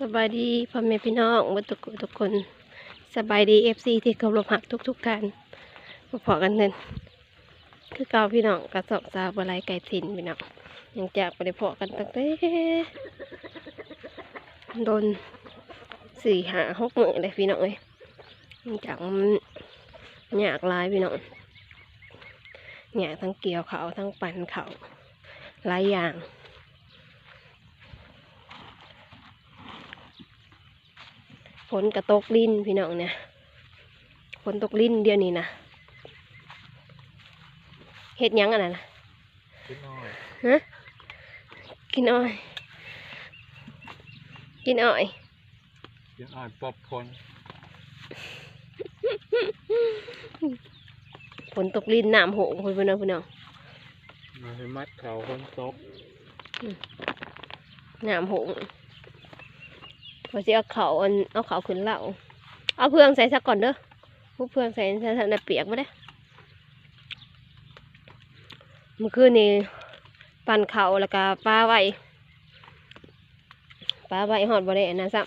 สบายดีพ่อแม่พี่น้องเบดทุกทุกคนสบายดีเอฟซีที่เคารพหักทุกๆการมาพอกันเงินคือเก่าพี่น้องกระสอบสาวบะไรไก่ถิ่นพี่น้องยังจากไปได้พอกันตั้งแต่โดนสี่หาหกหมือเลยพี่น้องเอ้ยยังจากมันยากลายพี่น้องยากทั้งเกี่ยวเขาทั้งปั่นเขาหลายอย่าง ฝนกระตกลิ้นพี่น้องเนี่ยฝนตกลิ้นเดียวนี้นะเฮ็ดหยังอันนั้นน่ะคิดน้อยฮะกินอ้อย กินอ้อยคิดน้อยปอบคนฝนตกลิ้นน้ำโหงพี่น้องพี่น้องมาให้มัดเขาคนตกน้ำโหง พอสิเอาเขาอันเอาเขาขึ้นเหล่าเอาเพื่องใส่ซะก่อนเด้อพวกเพื่องใส่ใส่ใส่เปียกมาได้อเมื่อคืนนี้ปั่นเขาแล้วก็ปลาไว้ปลาไว้หอดบ่ได้อันะซ้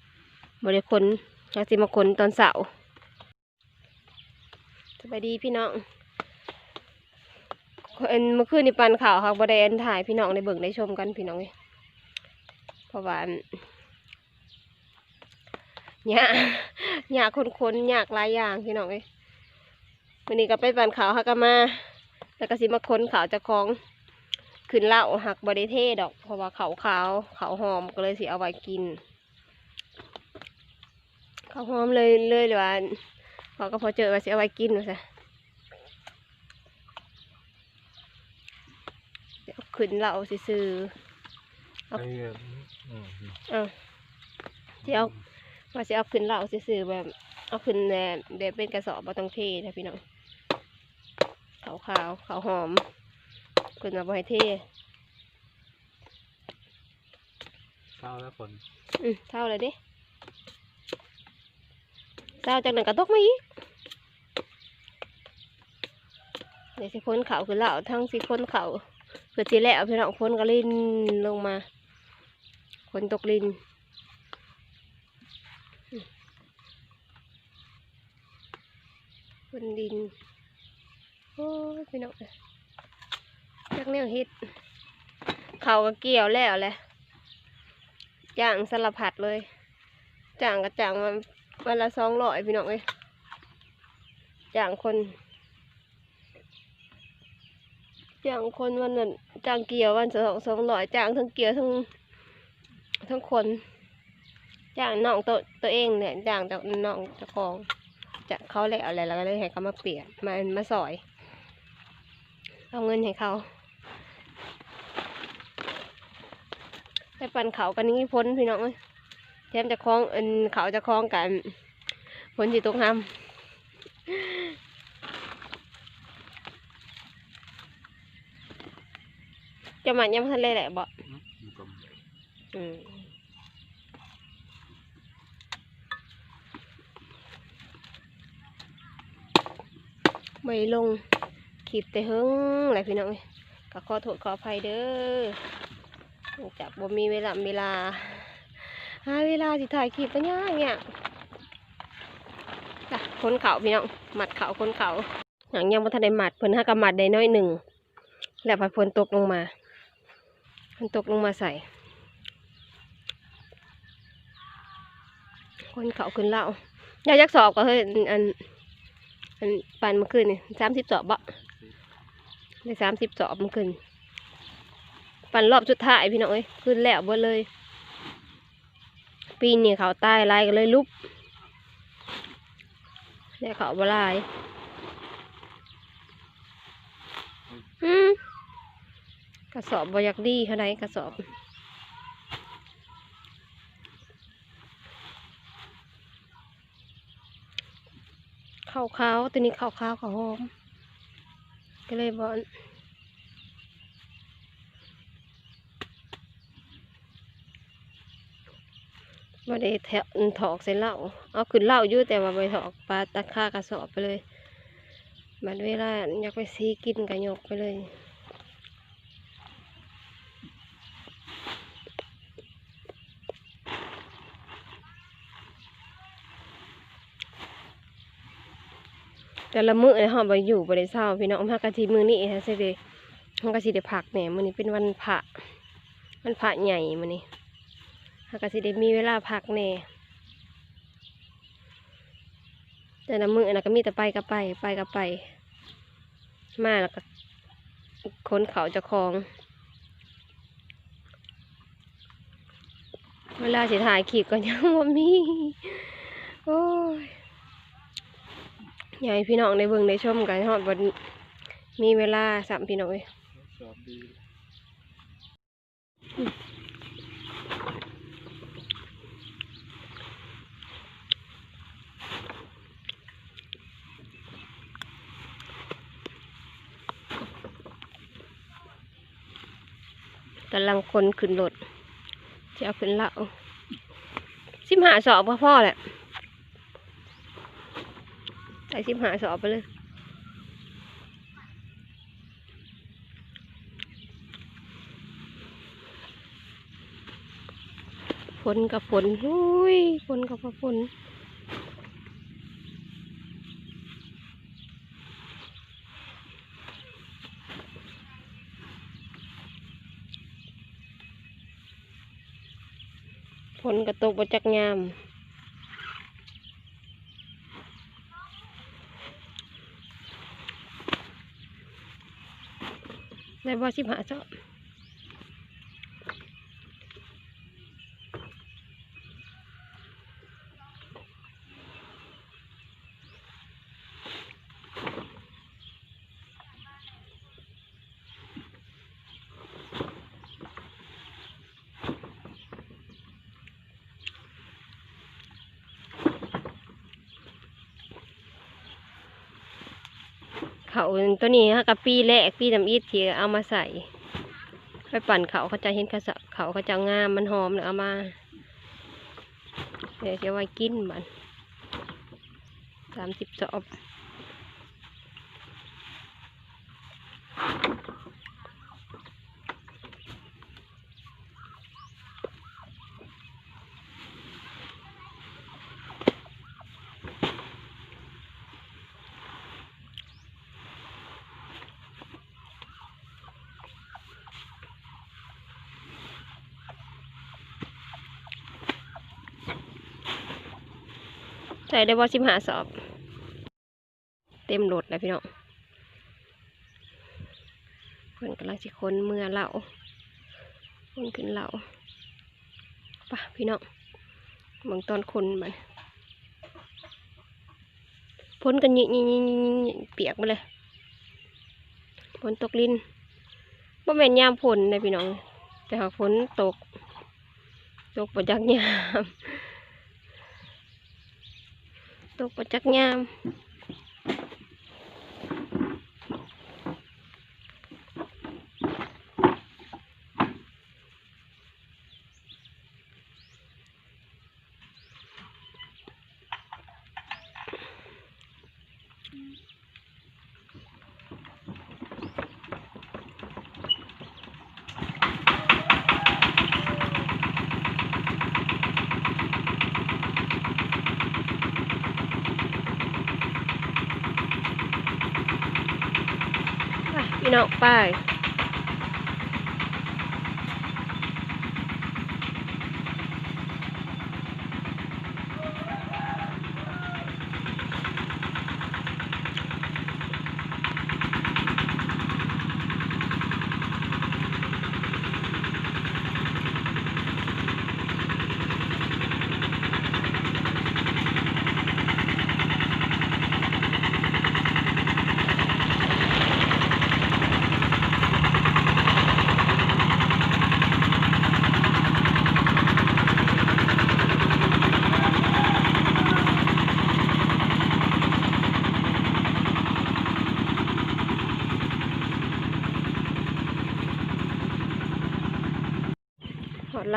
ำบ่ได้คนเราสิมาคนตอนเสาร์สบายดีพี่น้องเมื่อคืนนี้ปั่นข่าวค่ะบ่ได้อันถ่ายพี่น้องได้เบิ่งได้ชมกันพี่น้องเอ้ยเพราะว่า อันยากยากคนคนๆยากหลายอย่างพี่น้องเอ้ยวันนี้ก็ไปปั่นข่าวค่ะก็มา แล้วก็สิมาค้นข่าวเจะคล้าของขึ้นเหล้าหักบริเทดอกเพราะว่าเขาขาวเขาหอมก็เลยสิเอาไว้กิน เขาหอมเลยเลยเลยว่าเขาก็พอเจอว่าสิเอาไว้กินว่าซะเดี๋ยวขึ้นเหล้าซื่อไอ้เหี้ยอืมๆเอาที่เอาว่าสิเอาขึ้นเหล้าซื่อๆแบบเอาขึ้นแบบแบบเป็นกระสอบบ่ต้องเทนะพี่น้องเขาขาวเขาหอมขึ้นมาบ่ให้เทเศร้าแล้วคนอืมเท่าเลยเดิเท่าจากนั้นก็ตกมาอีกเดี๋ยวสิคนเขาคือเหล่าทั้งสิคนเขาคือทีแล้วพี่น้องคนก็ลินลงมาคนตกลินอืม คนดิน โอ้ยพี่น้องจักแนวเฮ็ดเขาก็เกี่ยวแล้วแหละจ้างสลับผัดเลยจ้างก็จ้างมาวันละสองร้อยพี่น้องเอ้ยจ้างคนจ้างคนวันนั้นจ้างเกี่ยววันสองสองร้อยจ้างทั้งเกี่ยวทั้งทั้งคนจ้างน้องตัวตัวเองเนี่ยจ้างแต่น้องเจ้าของ จะเขาแล้วอะไรแล้วก็เลยให้เขามาเปลี่ยนมามาสอย เอาเงินให้เขาไปปั่นเขากันนี้พ้นพี่น้องเอ้ยแถมจะคล้องอันเขาจะคล้องกันพ้นสิตกน้ำจะมันยังทันเลยแหละบ่อยู่กับอืม ไม่ลงขีบแต่หึงอะไรพี่น้องก็ขอโทษขออภัยเด้อจากบ่มีเวลาเวลาหาเวลาสิถ่ายคลิปปัญญากเนี่ยคนเขาพี่น้องหมัดเขาคนเขาหนังยังบ่ทันได้หมัดเพิ่นหากำหมัดได้น้อยหนึ่งแล้วพอฝนตกลงมาฝนตกลงมาใส่ คนเขาขึ้นเหล่าอยากยักสอบก็เฮ้ยอัน อันอันปันเมื่อคืนนี่สามสิบสอบบ่ได้สามสิบสอบเมื่อคืนปันรอบสุดท้ายพี่น้องเอ้ยขึ้นแล้วเบ่เลย ปีนี้เขาตายหลายก็เลยลุบแล้วเขาบ่หลายอืมกระสอบบ่อยากดีเท่าไรกระสอบ ขาวขาวๆตัวนี้ขาวขาวขาวหอม ก็เลยบอกมาได้แถวถอกใส่เหล้าเอาขึ้นเหล้าอยู่แต่ว่าไปถอกปลาตะค่ากระสอบไปเลยบัดเวลาอยากไปซีกินก็ยกไปเลย แต่ละมื้อเนี่ยเฮาบอยู่บ่ได้เช้าพี่น้องมากะทีมือนี้ฮะสิได้เฮาก็สิได้พักแหน่ยมื้อนี้เป็นวันพระวันพระใหญ่มื้อนี้เฮาก็สิได้มีเวลาพักแหน่ยแต่ละมื้อนะก็มีแต่ไปก็ไปไปก็ไป มาแล้วก็ขนเขาจะคลอง เวลาสิถ่ายคลิปก็ยังบ่มี โอ้ย อยากให้พี่น้องได้เบิ่งได้ชมกันฮอดบ่มีเวลาสามพี่น้องเอ้ยสอบดีกำลังคนขึ้นรถจะเอาขึ้นเล่าสิบหาสอบพ่อแหละ ใส่สิบหาสอบไปเลยฝนกับฝนหุ้ยฝนกับฝนฝนกระตกบจักยาม ได้บ่สิบหาสอบ เขาตัวนี้ฮะกับปีแรกปีดำอีทที่เอามาใส่ ไปปั่นเขาเขาจะเห็นเขาเขาเขาจะงามมันหอมเลยเอามาเดี๋ยวจะไว้กินมันสามสิบสอบ ใส่ได้บ่สิบหาสอบ เต็มรถแล้วพี่น้องคนกำลังสิคนเมื่อเหล่าคนขึ้นเหล่าป่ะพี่น้องเบางตอนคนมันพ้นกันยิงยิงยิงยิงเปียกมาเลยฝนตกลินว่แม่นยามฝนนะพี่น้อง แต่หากฝนตก ตกประจักยาม ตกประจักยาม ไป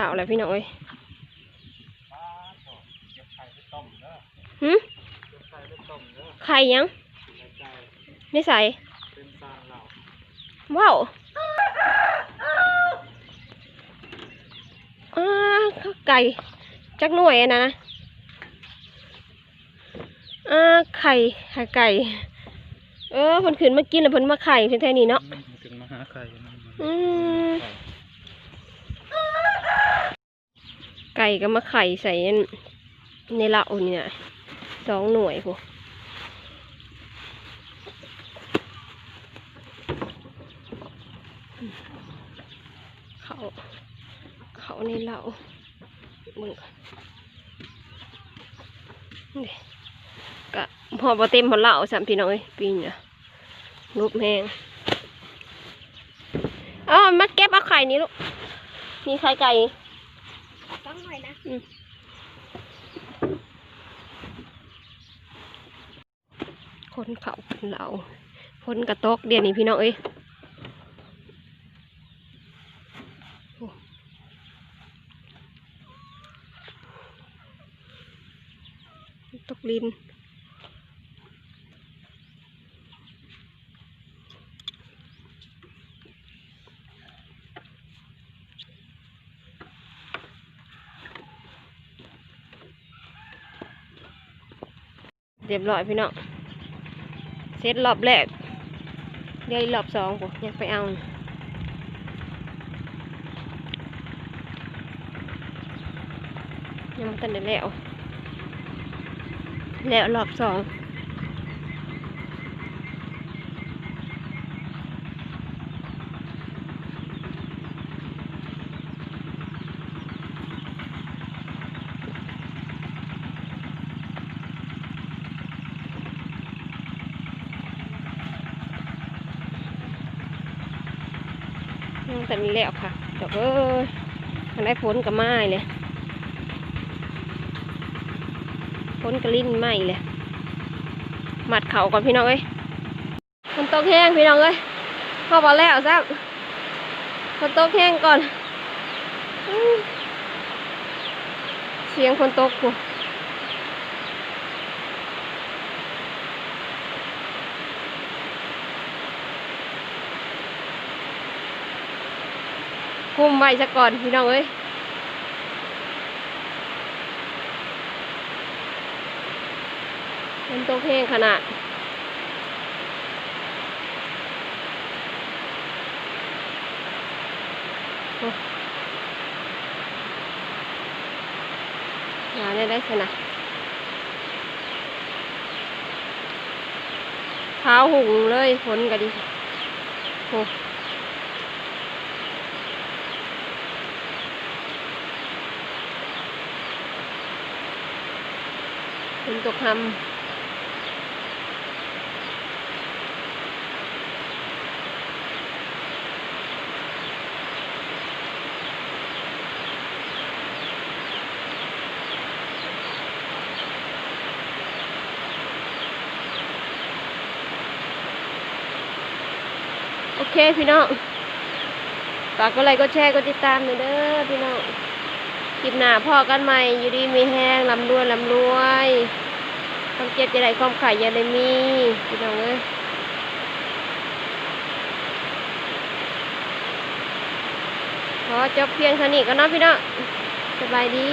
หอดเหล่าแล้วพี่น้องเอ้ยป้าโถเก็บไข่ไปต้มเด้อหึเก็บไข่ไปต้มเด้อไข่ยังในใจไม่ใส่เป็นสร้างเราว้าวอ้าไก่จักหน่วยอะนะอ่าไข่ไข่ไก่ เออเพิ่นขึ้นมากินแล้วเพิ่นมาไข่เพิ่นแท้นี้เนาะมันถึงมาหาไข่มันอืม ไก่ก็มาไข่ใส่ในเหล้าเนี่ยสองหน่วยพวกเขาเขาในเหล้ามึงนี่กะพอบ่เต็มพอเหล้าสามพี่น้องเอ้ปีเนี่ยรูปแห้งเอามาเก็บเอาไข่นี้ลูกมีไข่ไก่ ต้องหน่อยนะ คนเขาคนเราคนกระตกเดี๋ยวนี้พี่น้องเอ้ยตกลิน รียบร้อยพี่น้องเซตรอบแรกเดี๋ยวรอบสองผมยังไปเอายังไม่ทันได้แล้วแล้วรอบสอง ยังไม่นได้แล้วค่ะดอกเอ้ยมันได้ผลกับไม้เลยผลกระลิ้นไม้เลยหมัดเข่าก่อนพี่น้องเอ้ยคนตกแห้งพี่น้องเอ้ยเข้ามาแล้วซะคนตกแห้งก่อนเสียงคนตกกู คุมไว้ซะก่อนพี่น้องเอ้ยคนตกแห้งขนาดโอ้มาได้ได้ขนาดเท้าหุ่งเลยฝนก็ดีโอ้ ฝนตกทำโอเคพี่น้องฝากกดไลค์กดแชร์กดติดตามหน่อยเด้อพี่น้อง คลิปหน้าพ่อกันใหม่อยู่ดีมีแห้งลำรวยลำรวยความเจ็บจะได้ความขายยาเลยมีพี่น้องเอ้ยขอจบเพียงเท่านี้ก็นาะพี่น้องสบายดี